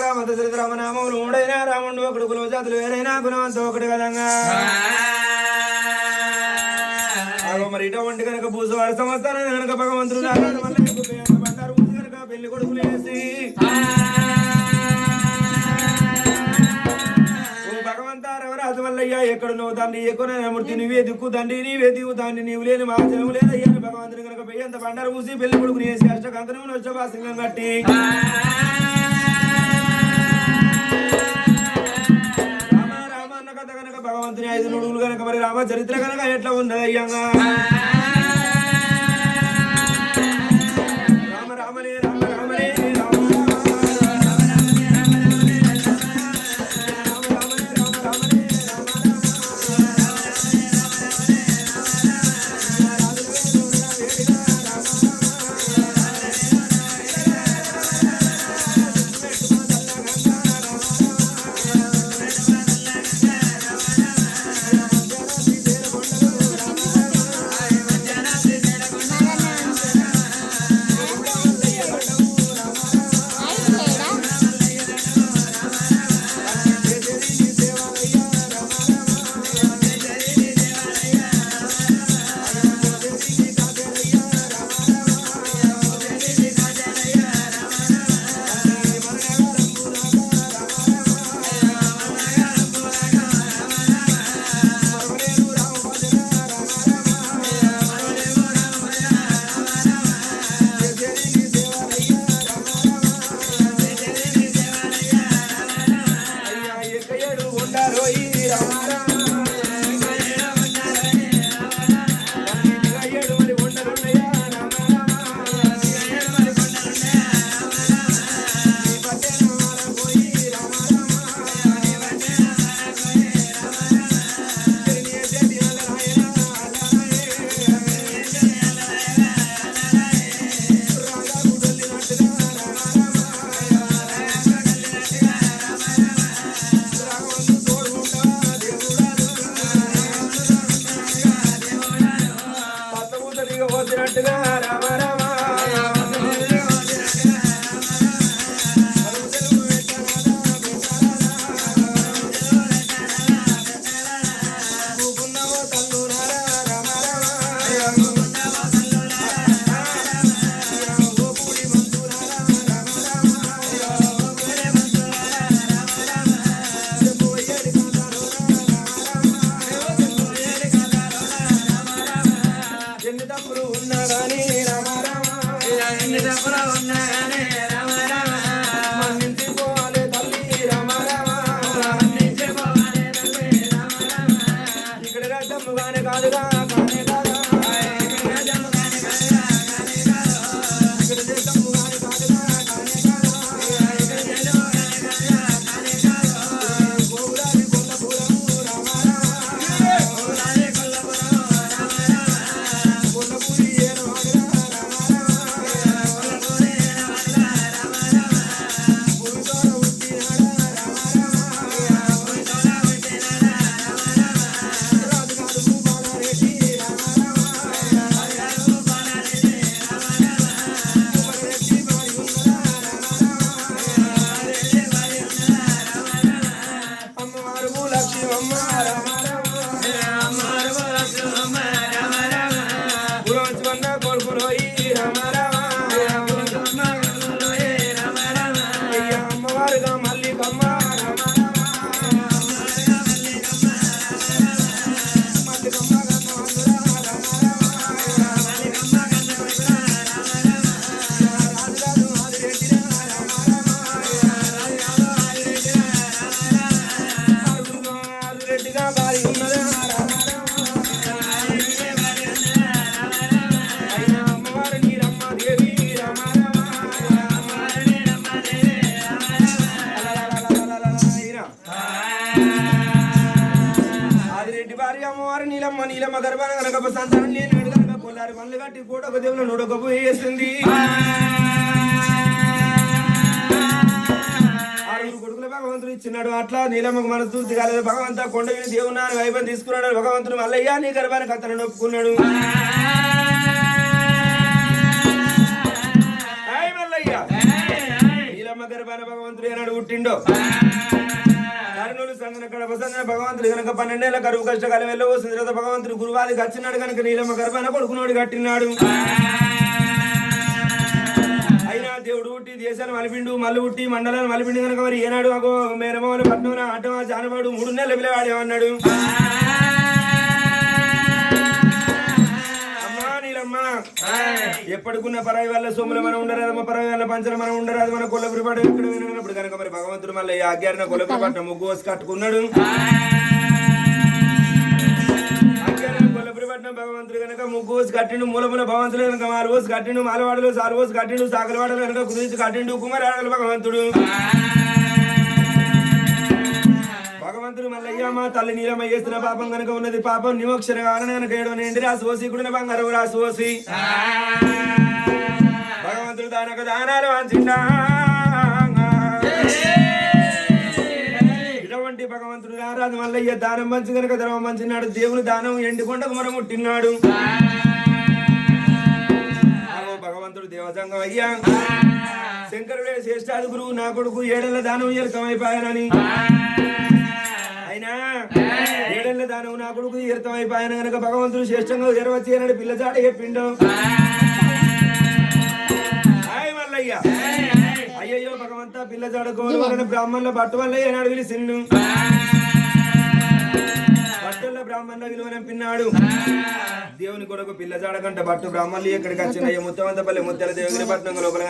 రామ దశరథ రామనామములు మూడైనా రాముడు ఒకడు కులజాతులు వేరైనా గుణవంతం ఒకటి కదంగా మరి ఇటువంటి కనుక భూసవారి సంస్థానం కనుక భగవంతుడు పెళ్ళి కొడుకులు వేసి అయ్యా మల్లయ్య ఎక్కడున్నావు తండ్రి ఎక్కడమూర్తి నువ్వే దిక్కు తండ్రి నీవే దిగు దాన్ని నీవు లేని మా జనం లేదయ్యా భగవంతుని కనుక పెయ్యంత బండారు పూసి పెళ్ళి కొడుకుని వేసి అష్టకంతను వచ్చవాసింగం కట్టి కథ కనుక భగవంతుని ఐదు నుడుగులు కనుక మరి రామచరిత్ర కనుక ఎట్లా ఉన్నదయ్యంగా రామ రామనే adelante. వారి నీలమ్మ నీలమ్మ గర్భాన గనక సంతానం లేని గనక కొల్లారి పనులు కట్టి కూడా ఒక దేవుని నూడొక వేసింది భగవంతుడు ఇచ్చినాడు. అట్లా నీలమ్మ మనసు కాలేదు. భగవంత కొండ మీద వైభవం తీసుకున్నాడు. భగవంతుడు మల్లయ్య నీ గర్భానికి అతను నొప్పుకున్నాడు నీలమ్మ గర్భాన భగవంతుడు ఏనాడు పుట్టిండో? కర్నూలు సందన కడప సందన భగవంతుడు కనుక పన్నెండేళ్ళ కరువు కష్టకాలం వెళ్ళవస్తుంది తర్వాత భగవంతుడు గురువారికి వచ్చినాడు కనుక నీలమ్మ గర్భాన కొడుకునోడు కట్టినాడు. అయినా దేవుడు పుట్టి దేశాన్ని మలిపిండు మల్లు పుట్టి మండలాన్ని మలిపిండు కనుక మరి ఏనాడు అగో మేనమోలు పట్నం అడ్డమా జానవాడు మూడు నెలలు పిల్లవాడు ఏమన్నాడు ఎప్పటికున్న పరాయి వల్ల సోముల మనం ఉండరాదు మా పరాయి వల్ల పంచల మనం ఉండరాదు మన కొల్లపురి పాట ఎక్కడ వినప్పుడు కనుక మరి భగవంతుడు మళ్ళీ ఈ ఆజ్ఞాన కొల్లపురి పట్నం ముగ్గు వేసి కట్టుకున్నాడు. భగవంతుడు కనుక ముగ్గు వేసి కట్టిండు మూలముల భగవంతుడు కనుక మారు వేసి కట్టిండు మాలవాడలు వేసి కట్టిండు సాగలవాడలు కనుక కుదిరించి కట్టిండు కుమారాడలు భగవంతుడు. భగవంతుడు మల్లయ్య మా తల్లి నీలమ్మ చేసిన పాపం కనుక ఉన్నది పాపం నిమోక్షర కావాలని కనుక ఏడో నిండి రాసి ఓసి గుడిన రాసి ఓసి భగవంతుడు దానక దానాలు వంచిండా. ఇటువంటి భగవంతుడు రారాజు మల్లయ్య దానం మంచి కనుక ధర్మం మంచినాడు దేవుని దానం ఎండికొండకు మొర ముట్టినాడు ఆగో భగవంతుడు దేవసంగం అయ్యా. శంకరుడే శ్రేష్టాది గురువు నా కొడుకు ఏడల దానం ఎలకమైపోయానని నా కొడుకు తీర్థం అయిపోయాను గనక భగవంతుడు శ్రేష్టంగా ఎరవచ్చి అన్నాడు పిల్లచాట చెప్పిండు. హాయ్ మల్లయ్య. అయ్యయ్యో భగవంత పిల్లచాడ బ్రాహ్మణుల బట్టు వల్ల ఏనాడు పిలిచిండు బట్టుల బ్రాహ్మణుల విలువన పిన్నాడు. దేవుని కొరకు పిల్లచాడ కంట బట్టు బ్రాహ్మణులు ఎక్కడికి వచ్చినాయి ముత్తమంతపల్లి ముత్తల దేవుని పట్నం లోపల